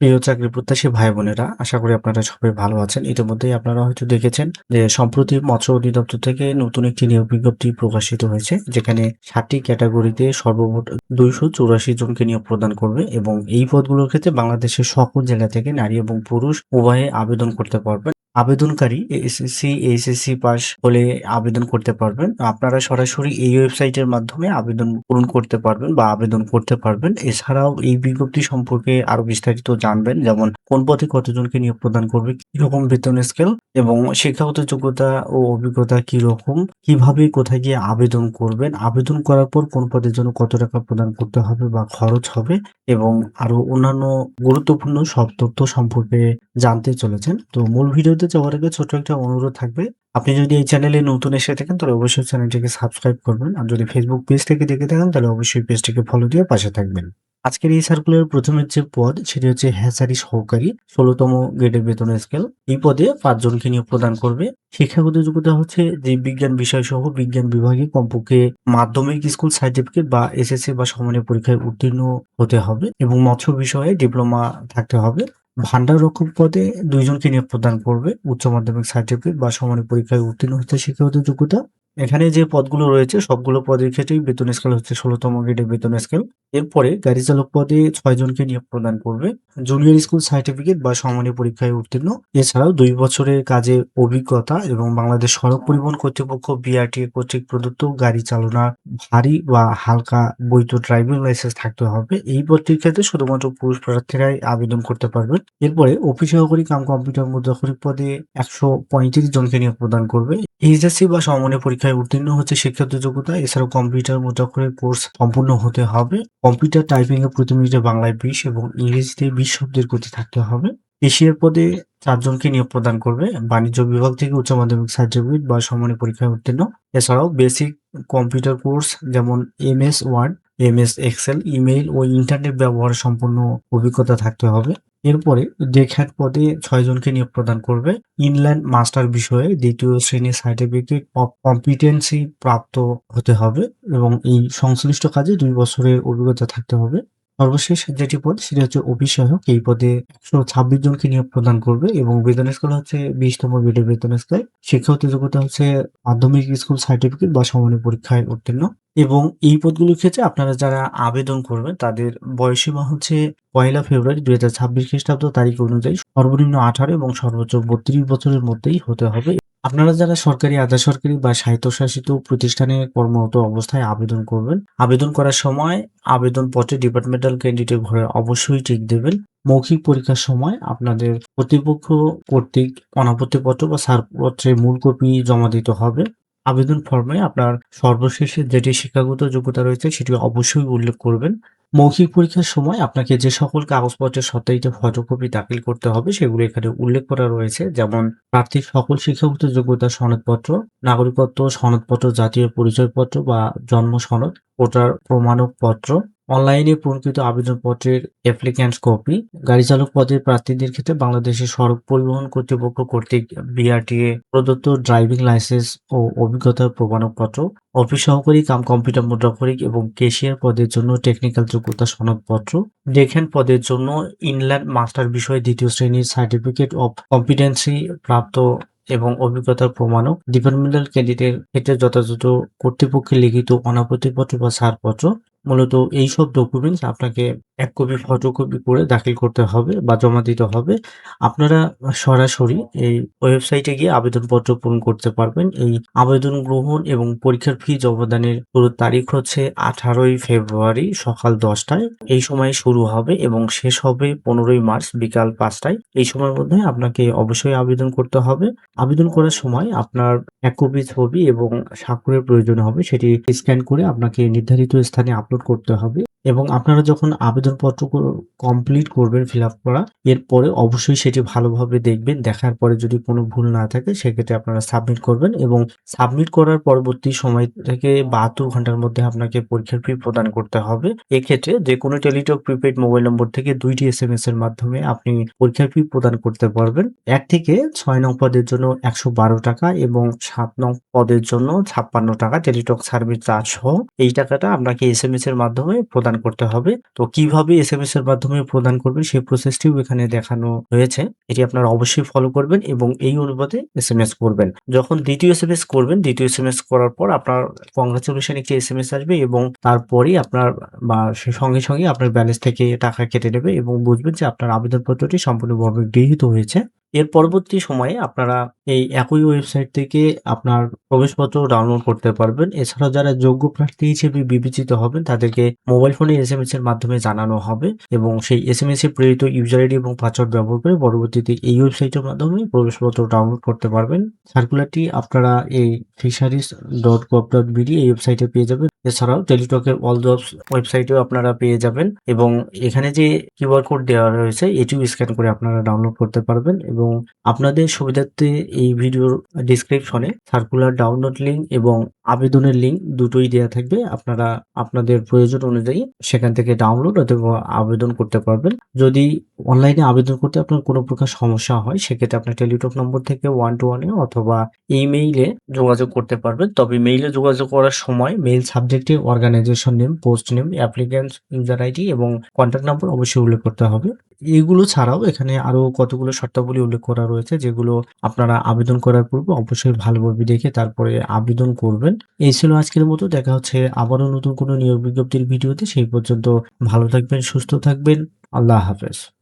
প্রিয় চাকরি প্রত্যাশী ভাই বোনেরা, আশা করি আপনারা সবাই ভালো আছেন। ইতিমধ্যেই আপনারা হয়তো দেখেছেন যে সম্প্রতি মৎস্য অধিদপ্তর থেকে নতুন একটি নিয়োগ বিজ্ঞপ্তি প্রকাশিত হয়েছে, যেখানে ষাটটি ক্যাটাগরিতে সর্বমোট দুইশো চৌরাশি জনকে নিয়োগ প্রদান করবে এবং এই পদগুলোর ক্ষেত্রে বাংলাদেশের সকল জেলা থেকে নারী এবং পুরুষ উভয়ে আবেদন করতে পারবেন। আবেদনকারী এসএসসি এসএসসি পাস হলে আবেদন করতে পারবেন। আপনারা সরাসরি এই ওয়েবসাইটের মাধ্যমে আবেদন পূরণ করতে পারবেন বা আবেদন করতে পারবেন। এছাড়াও এই বিজ্ঞপ্তি সম্পর্কে আরও বিস্তারিত জানবেন, যেমন কোন পথে কতজনকে নিয়োগ প্রদান করবে, কীরকম বেতন স্কেল এবং শিক্ষাগত যোগ্যতা ও অভিজ্ঞতা কীরকম, কীভাবে কোথায় গিয়ে আবেদন করবেন, আবেদন করার পর কোন পদের জন্য কত টাকা প্রদান করতে হবে বা খরচ হবে, এবং আরও অন্যান্য গুরুত্বপূর্ণ সব তথ্য সম্পর্কে জানতে চলেছেন। তো মূল ভিডিওতে যাওয়ার আগে ছোট একটা অনুরোধ থাকবে, আপনি যদি এই চ্যানেলে নতুন এসে থাকেন, তাহলে অবশ্যই চ্যানেলটিকে সাবস্ক্রাইব করবেন। আর যদি ফেসবুক পেজ থেকে দেখে থাকেন, তাহলে অবশ্যই পেজটিকে ফলো দিয়ে পাশে থাকবেন। আজকের এই সার্কুলার প্রথমের যে পদ, সেটি হচ্ছে হ্যাচারি সহকারী ষোলোতম গ্রেডের বেতন স্কেল এই পদে পাঁচজনকে নিয়োগ প্রদান করবে। শিক্ষাগত যোগ্যতা হচ্ছে যে বিজ্ঞান বিষয় সহ বিজ্ঞান বিভাগে কমপক্ষে মাধ্যমিক স্কুল সার্টিফিকেট বা এসএসসি বা সমানের পরীক্ষায় উত্তীর্ণ হতে হবে এবং মৎস্য বিষয়ে ডিপ্লোমা থাকতে হবে। ভান্ডার রক্ষক পদে দুইজনকে নিয়োগ প্রদান করবে। উচ্চ মাধ্যমিক সার্টিফিকেট বা সমানের পরীক্ষায় উত্তীর্ণ হতে শিক্ষাগত যোগ্যতা। এখানে যে পদগুলো রয়েছে, সবগুলো পদের ক্ষেত্রেই বেতন স্কেল হচ্ছে ষোলোতম গ্রেডের বেতন স্কেল এরপরে গাড়ি চালক পদে ছয় জনকে নিয়োগ প্রদান করবে। জুনিয়র স্কুল সার্টিফিকেট বা সমানী পরীক্ষায় উত্তীর্ণ। এছাড়াও দুই বছরের কাজে অভিজ্ঞতা এবং বাংলাদেশ সড়ক পরিবহন কর্তৃপক্ষ বিআরটি কর্তৃক প্রদত্ত গাড়ি চালনা, ভারী বা হালকা বৈধ ড্রাইভিং লাইসেন্স থাকতে হবে। এই পদটির ক্ষেত্রে শুধুমাত্র পুরুষ প্রার্থীরাই আবেদন করতে পারবেন। এরপরে অফিস সহকারী কাম কম্পিউটার মুদ্রাক্ষরিক পদে একশো পঁয়ত্রিশ জনকে নিয়োগ প্রদান করবে। এইচএসসি বা সমমানের পরীক্ষায় উত্তীর্ণ হচ্ছে শিক্ষাগত যোগ্যতা, এছাড়াও কম্পিউটার মুদ্রাক্ষরের কোর্স সম্পূর্ণ হতে হবে। কম্পিউটার টাইপিং এ প্রতি মিনিটে বাংলায় বিশ এবং ইংরেজিতে বিশ শব্দের গতি থাকতে হবে। এশিয়ার পদে চারজনকে নিয়োগ প্রদান করবে। বাণিজ্য বিভাগ থেকে উচ্চ মাধ্যমিক সার্টিফিকেট বা সমানের পরীক্ষায় উত্তীর্ণ। এছাড়াও বেসিক কম্পিউটার কোর্স যেমন M S word M S excel, email ও ইন্টারনেট ব্যবহার সম্পূর্ণ অভিজ্ঞতা থাকতে হবে। এরপরে ডেকহ্যাট পদে ছয় জনকে নিয়োগ প্রদান করবে। ইনল্যান্ড মাস্টার বিষয়ে দ্বিতীয় শ্রেণির সার্টিফিকেট কম্পিটেন্সি প্রাপ্ত হতে হবে এবং এই সংশ্লিষ্ট কাজে দুই বছরের অভিজ্ঞতা থাকতে হবে। সর্বশেষ যেটি পদ, সেটি হচ্ছে সহায়ক এই পদে একশো ছাব্বিশ জনকে নিয়োগ প্রদান করবে এবং বেতন স্কেল হচ্ছে বিশতম গ্রেডের বেতন স্কেল শিক্ষাগত যোগ্যতা হচ্ছে মাধ্যমিক স্কুল সার্টিফিকেট বা সমানের পরীক্ষায় উত্তীর্ণ। এবং এই পদগুলোর ক্ষেত্রে আপনারা যারা আবেদন করবেন, তাদের বয়সীমা হচ্ছে পয়লা ফেব্রুয়ারি দুই হাজার ছাব্বিশ খ্রিস্টাব্দ তারিখ অনুযায়ী সর্বনিম্ন আঠারো এবং সর্বোচ্চ বত্রিশ বছরের মধ্যেই হতে হবে। আপনারা যারা সরকারি আধা সরকারি বা স্বায়ত্তশাসিত প্রতিষ্ঠানে কর্মরত অবস্থায় আবেদন করবেন, আবেদন করার সময় আবেদন পত্রে ডিপার্টমেন্টাল ক্যান্ডিডেট ঘরে অবশ্যই টিক দেবেন। মৌখিক পরীক্ষার সময় আপনাদের কর্তৃপক্ষ কর্তৃক অনাপত্তিপত্র বা ছাড়পত্রের মূল কপি জমা দিতে হবে। আবেদন ফর্মে আপনার সর্বশেষে যেটি শিক্ষাগত যোগ্যতা রয়েছে সেটি অবশ্যই উল্লেখ করবেন। মৌখিক পরীক্ষার সময় আপনাকে যে সকল কাগজপত্রের সত্যায়িত ফটোকপি দাখিল করতে হবে সেগুলো এখানে উল্লেখ করা রয়েছে, যেমন প্রার্থীর সকল শিক্ষাগত যোগ্যতা সনদপত্র, নাগরিকত্ব সনদপত্র, জাতীয় পরিচয়পত্র বা জন্ম সনদ, ভোটার প্রমাণপত্র অনলাইনে পূরণকৃত আবেদনপত্রের অ্যাপ্লিক্যান্টস কপি গাড়ি চালক পদের প্রার্থীদের ক্ষেত্রে বাংলাদেশের সড়ক পরিবহন কর্তৃপক্ষ কর্তৃক বিআরটিএ প্রদত্ত ড্রাইভিং লাইসেন্স ও অভিজ্ঞতার প্রমাণপত্র অফিস সহকারী কাম কম্পিউটার মুদ্রাক্ষরিক এবং কেশিয়ার পদের জন্য টেকনিক্যাল যোগ্যতা সনদপত্র ডেকেন পদের জন্য ইনল্যান্ড মাস্টার বিষয়ে দ্বিতীয় শ্রেণির সার্টিফিকেট অফ কম্পিটেন্সি প্রাপ্ত এবং অভিজ্ঞতার প্রমাণক ডিপার্টমেন্টাল ক্যান্ডিডেটের ক্ষেত্রে যথাযথ কর্তৃপক্ষের লিখিত অনাপত্তিপত্র বা ছাড়পত্র মূলত এইসব ডকুমেন্টস আপনাকে এক কপি ফটোকপি করে দাখিল করতে হবে বা জমা দিতে হবে। আপনারা সরাসরি এই ওয়েবসাইটে গিয়ে আবেদনপত্র পূরণ করতে পারবেন। এই আবেদন গ্রহণ এবং পরীক্ষার ফি জমাদানের শুরুর তারিখ হচ্ছে আঠারোই ফেব্রুয়ারি সকাল দশটায়। এই সময় শুরু হবে এবং শেষ হবে পনেরোই মার্চ বিকাল পাঁচটায়। এই সময়ের মধ্যে আপনাকে অবশ্যই আবেদন করতে হবে। আবেদন করার সময় আপনার এক কপি ছবি এবং স্বাক্ষরের প্রয়োজন হবে, সেটি স্ক্যান করে আপনাকে নির্ধারিত স্থানে আপলোড করতে হবে। এবং আপনারা যখন আবেদনপত্র কমপ্লিট করবেন ফিল আপ করা, এরপরে অবশ্যই সেটি ভালোভাবে দেখবেন, দেখার পরে যদি কোনো ভুল না থাকে, সেক্ষেত্রে আপনারা সাবমিট করবেন এবং সাবমিট করার পরবর্তী সময় থেকে বাহাত্তর ঘণ্টার মধ্যে আপনাকে পরীক্ষার ফি প্রদান করতে হবে। এক্ষেত্রে যে কোনো টেলিটক প্রিপেড মোবাইল নম্বর থেকে দুইটি এস এম এস এর মাধ্যমে আপনি পরীক্ষার ফি প্রদান করতে পারবেন। এক থেকে ছয় নং পদের জন্য একশো বারো টাকা এবং সাত নং পদের জন্য ছাপ্পান্ন টাকা টেলিটক সার্ভিস চার্জ সহ। এই টাকাটা আপনাকে এস এম এস এর মাধ্যমে প্রদান প্রদান করতে হবে। তো কীভাবে এসএমএস এর মাধ্যমে প্রদান করবেন সেই প্রসেসটিও এখানে দেখানো হয়েছে। এটি আপনারা অবশ্যই ফলো করবেন এবং এই অনুপাতে এসএমএস করবেন। যখন দ্বিতীয় এস এম এস করবেন, দ্বিতীয় এসএমএস করার পর আপনার কংগ্রাচুলেশন একটি এসএমএস আসবে এবং তারপরেই আপনার বা সঙ্গে সঙ্গে আপনার ব্যালেন্স থেকে টাকা কেটে নেবে এবং বুঝবেন যে আপনার আবেদনপত্রটি সম্পূর্ণভাবে গৃহীত হয়েছে। এর পরবর্তী সময়ে আপনারা এই একই ওয়েবসাইট থেকে আপনার প্রবেশপত্র ডাউনলোড করতে পারবেন। এছাড়া যারা যোগ্য প্রার্থী হিসেবে বিবেচিত হবেন, তাদেরকে মোবাইল ফোনে এসএমএস এর মাধ্যমে জানানো হবে এবং সেই এসএমএস এ প্রেরিত ইউজার আইডি এবং পাসওয়ার্ড ব্যবহার করে পরবর্তীতে এই ওয়েবসাইটের মাধ্যমে প্রবেশপত্র ডাউনলোড করতে পারবেন। সার্কুলারটি আপনারা এই fisheries dot gov dot BD এই ওয়েবসাইটে পেয়ে যাবেন। এছাড়াও টেলিটকের অল জবস ওয়েবসাইটেও আপনারা পেয়ে যাবেন এবং এখানে যে কিউআর কোড দেওয়া রয়েছে, এটিও স্ক্যান করে আপনারা ডাউনলোড করতে পারবেন এবং আপনাদের সুবিধার্থে এই ভিডিওর ডিসক্রিপশনে সার্কুলার ডাউনলোড লিঙ্ক এবং আবেদনের লিঙ্ক দুটোই দেওয়া থাকবে। আপনারা আপনাদের প্রয়োজন অনুযায়ী সেখান থেকে ডাউনলোড অথবা আবেদন করতে পারবেন। যদি অনলাইনে আবেদন করতে আপনার কোনো প্রকার সমস্যা হয়, সেক্ষেত্রে আপনার টেলিটক নম্বর থেকে ওয়ান টু ওয়ানে অথবা ইমেইলে যোগাযোগ করতে পারবেন। তবে মেইলে যোগাযোগ করার সময় মেইল সাবজেক্টে organisation name post name applicant user ID এবং কন্ট্যাক্ট নম্বর অবশ্যই উল্লেখ করতে হবে। এগুলো ছাড়াও এখানে আরও কতগুলো শর্তাবলী উল্লেখ করা রয়েছে, যেগুলো আপনারা আবেদন করার পূর্বে অবশ্যই ভালোভাবে দেখে তারপরে আবেদন করবেন। এই ছিল আজকের মতো। দেখা হচ্ছে আবারও নতুন কোনো নিয়োগ বিজ্ঞপ্তির ভিডিওতে। সেই পর্যন্ত ভালো থাকবেন, সুস্থ থাকবেন। আল্লাহ হাফেজ।